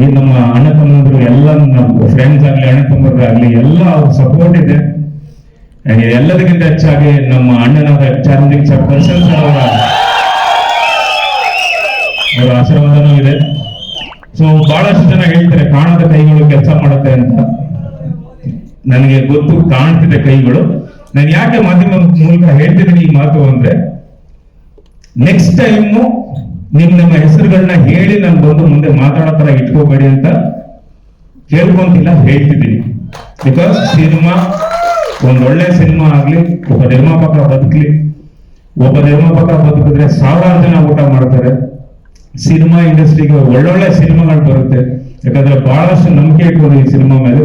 ಈ ನಮ್ಮ ಅಣ್ಣ ತಮ್ಮಂದ್ರು ಎಲ್ಲ ನಮ್ಮ ಫ್ರೆಂಡ್ಸ್ ಆಗ್ಲಿ ಅಣ್ಣ ತಮ್ಮರು ಆಗ್ಲಿ, ಎಲ್ಲ ಅವ್ರ ಸಪೋರ್ಟ್ ಇದೆ. ಎಲ್ಲದಕ್ಕಿಂತ ಹೆಚ್ಚಾಗಿ ನಮ್ಮ ಅಣ್ಣನಾದ ಚಾರಂಜಿಂಗ್ ಸರ್ ದರ್ಶನ್ ಸರ್ ಅವರ ಅವರ ಆಶೀರ್ವಾದನೂ ಇದೆ. ಸೊ ಬಹಳಷ್ಟು ಜನ ಹೇಳ್ತಾರೆ, ಕಾಣದ ಕೈಗಳು ಕೆಲಸ ಮಾಡುತ್ತೆ ಅಂತ. ನನಗೆ ಗೊತ್ತು, ಕಾಣ್ತಿದೆ ಕೈಗಳು. ನಾನು ಯಾಕೆ ಮಾಧ್ಯಮ ಮೂಲಕ ಹೇಳ್ತಿದ್ದೀನಿ ಈ ಮಾತು ಅಂದ್ರೆ ನೆಕ್ಸ್ಟ್ ಟೈಮು ನಿಮ್ ನಿಮ್ಮ ಹೆಸರುಗಳನ್ನ ಹೇಳಿ ನಾನು ಬಂದು ಮುಂದೆ ಮಾತಾಡೋ ತರ ಇಟ್ಕೋಬೇಡಿ ಅಂತ ಕೇಳ್ಕೊಂತಿಲ್ಲ ಹೇಳ್ತಿದ್ದೀನಿ. ಬಿಕಾಸ್ ಸಿನಿಮಾ ಒಂದ್ ಒಳ್ಳೆ ಸಿನಿಮಾ ಆಗ್ಲಿ, ಒಬ್ಬ ನಿರ್ಮಾಪಕ ಬದುಕ್ಲಿ, ಒಬ್ಬ ನಿರ್ಮಾಪಕ ಬದುಕಿದ್ರೆ ಸಾವಿರಾರು ಜನ ಊಟ ಮಾಡ್ತಾರೆ. ಸಿನಿಮಾ ಇಂಡಸ್ಟ್ರಿಗೆ ಒಳ್ಳೊಳ್ಳೆ ಸಿನಿಮಾಗಳು ಬರುತ್ತೆ. ಯಾಕಂದ್ರೆ ಬಹಳಷ್ಟು ನಂಬಿಕೆ ಇಟ್ಕೊಂಡು ಈ ಸಿನಿಮಾ ಮೇಲೆ.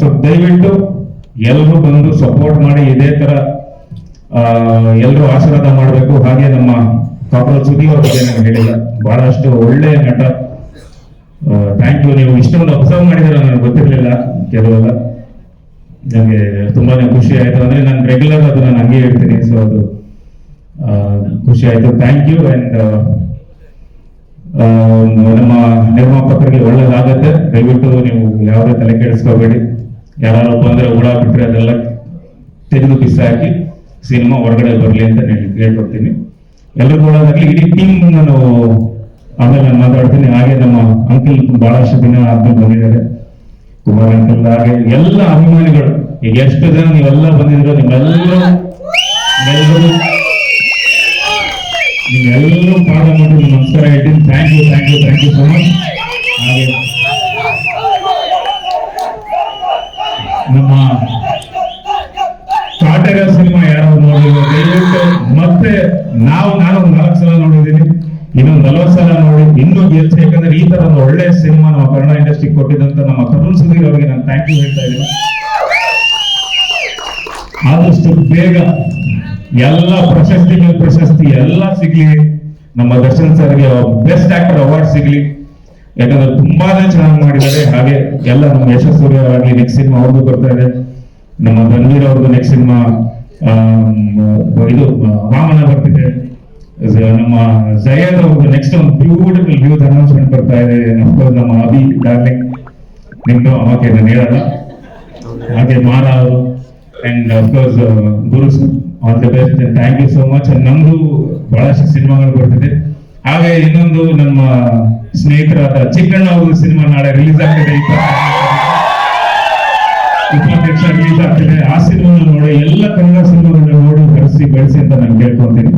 ಸೊ ದಯವಿಟ್ಟು ಎಲ್ಲರೂ ಬಂದು ಸಪೋರ್ಟ್ ಮಾಡಿ, ಇದೇ ತರ ಎಲ್ಲರೂ ಆಶೀರ್ವಾದ ಮಾಡಬೇಕು. ಹಾಗೆ ನಮ್ಮ ಕಾಕ್ರೋಚ್ ಸುದ್ದಿ ಅವ್ರ ಬಗ್ಗೆ ನಾನು ಹೇಳಿಲ್ಲ. ಬಹಳಷ್ಟು ಒಳ್ಳೆ ನಟ. ಥ್ಯಾಂಕ್ ಯು ನೀವು ಇಷ್ಟೊಂದು ಅಬ್ಸರ್ವ್ ಮಾಡಿದ್ರೆ ನನಗೆ ಗೊತ್ತಿರಲಿಲ್ಲ ಕೆಲವೆಲ್ಲ. ನನಗೆ ತುಂಬಾನೇ ಖುಷಿ ಆಯ್ತು. ಅಂದ್ರೆ ನಾನು ರೆಗ್ಯುಲರ್ ಅದು ನಾನು ಹಂಗೆ ಹೇಳ್ತೀನಿ. ಸೊ ಅದು ಖುಷಿ ಆಯ್ತು. ಥ್ಯಾಂಕ್ ಯು ಅಂಡ್ ನಮ್ಮ ನಿರ್ಮಾಪಕರಿಗೆ ಒಳ್ಳೇದಾಗತ್ತೆ. ದಯವಿಟ್ಟು ನೀವು ಯಾವುದೇ ತಲೆ ಕೆಡಿಸ್ಕೋಬೇಡಿ. ಯಾರು ಬಂದ್ರೆ ಹುಳ ಬಿಟ್ರೆ ಅದೆಲ್ಲ ತೆಗೆದು ಬಿಸಾಕಿ. ಸಿನಿಮಾ ಹೊರಗಡೆ ಬರಲಿ ಅಂತ ಹೇಳ್ಕೊಡ್ತೀನಿ. ಎಲ್ಲರೂ ಆಗಲಿ. ಇಡೀ ಟೀಮ್ ನಾನು ಆಮೇಲೆ ಮಾತಾಡ್ತೀನಿ. ಹಾಗೆ ನಮ್ಮ ಅಂಕಲ್ ಬಹಳಷ್ಟು ದಿನ ಆದ್ಮೇಲೆ ಬಂದಿದ್ದಾರೆ. ಕುಮಾರ್ ಅಂಕಲ್ ಹಾಗೆ ಎಲ್ಲ ಅಭಿಮಾನಿಗಳು. ಈಗ ಎಷ್ಟು ಜನ ನೀವೆಲ್ಲ ಬಂದಿದ್ರು ನಿಮ್ಮೆಲ್ಲರೂ ನಿಮ್ಮೆಲ್ಲರೂ ಪಾಠ ಮಾಡಿ ನಮಸ್ಕಾರ ಹೇಳ್ತೀನಿ thank you thank you thank you so much ಮತ್ತೆ ನಾವು ನಾನು ನಾಲ್ಕು ಸಲ ನೋಡಿದ್ದೀನಿ, ಇನ್ನೊಂದು ನಲವತ್ತು ಸಲ ನೋಡಿ, ಇನ್ನೂ ಗೆಲ್ಸಿ, ಯಾಕಂದ್ರೆ ಈ ತರ ಒಂದು ಒಳ್ಳೆ ಸಿನಿಮಾ ನಮ್ಮ ಕನ್ನಡ ಇಂಡಸ್ಟ್ರಿ ಕೊಟ್ಟಿದ್ದಂತ ನಮ್ಮ ತರುಣ್ ಸುಧೀರ್ ಅವರಿಗೆ ನಾನು ಥ್ಯಾಂಕ್ ಯು ಹೇಳ್ತಾ ಇದ್ದೀನಿ. ಆದಷ್ಟು ಬೇಗ ಎಲ್ಲ ಪ್ರಶಸ್ತಿ ಮೇಲೆ ಪ್ರಶಸ್ತಿ ಎಲ್ಲ ಸಿಗ್ಲಿ. ನಮ್ಮ ದರ್ಶನ್ ಸರ್ಗೆ ಬೆಸ್ಟ್ ಆಕ್ಟರ್ ಅವಾರ್ಡ್ ಸಿಗ್ಲಿ. ಯಾಕಂದ್ರೆ ತುಂಬಾನೇ ಚೆನ್ನಾಗಿ ಮಾಡಿದ್ದಾರೆ. ಹಾಗೆ ಎಲ್ಲ ನಮ್ಮ ಯಶಸ್ಸೂರ್ಯ ನೆಕ್ಸ್ಟ್ ಸಿನಿಮಾ ಅವ್ರದ್ದು ಬರ್ತಾ ಇದೆ. ನಮ್ಮ ಧನ್ವೀರ್ ಅವ್ರದ್ದು ನೆಕ್ಸ್ಟ್ ಸಿನಿಮಾ ಇದು ರಾಮನ ಬರ್ತಿದೆ. ನಮ್ಮ ಜಯದ ಒಂದು ನೆಕ್ಸ್ಟ್ ಒಂದು ಬ್ಯೂಟಿಫುಲ್ ವ್ಯೂಸ್ ಅನೌನ್ಸ್ಮೆಂಟ್ ಬರ್ತಾ ಇದೆ. ನಮ್ಮ ಅಭಿ ಡಾರ್ಲಿಂಗ್ ನಿಮ್ದು ಓಕೆ ನಾನು ಹೇಳಲ್ಲ. ಹಾಗೆ ಅವರು and of course Guru all the best thank you so much ನಮ್ದು ಬಹಳಷ್ಟು ಸಿನಿಮಾಗಳು ಬರ್ತಿದೆ. ಹಾಗೆ ಇನ್ನೊಂದು ನಮ್ಮ ಸ್ನೇಹಿತರಾದ ಚಿಕ್ಕಣ್ಣ ಅವರು ಸಿನಿಮಾ ನಾಳೆ ರಿಲೀಸ್ ಆಗ್ತಿದೆ. ಇಪ್ಪತ್ತೆಂಟು ರಿಲೀಸ್ ಆಗ್ತಿದೆ. ಆ ಸಿನಿಮಾ ನೋಡಿ ಎಲ್ಲ ಬೆಳೆಸಿ ಅಂತ ನಾನು ಕೇಳ್ಕೊಂತೀನಿ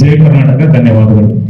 ಜೈ ಕರ್ನಾಟಕ ಧನ್ಯವಾದಗಳು.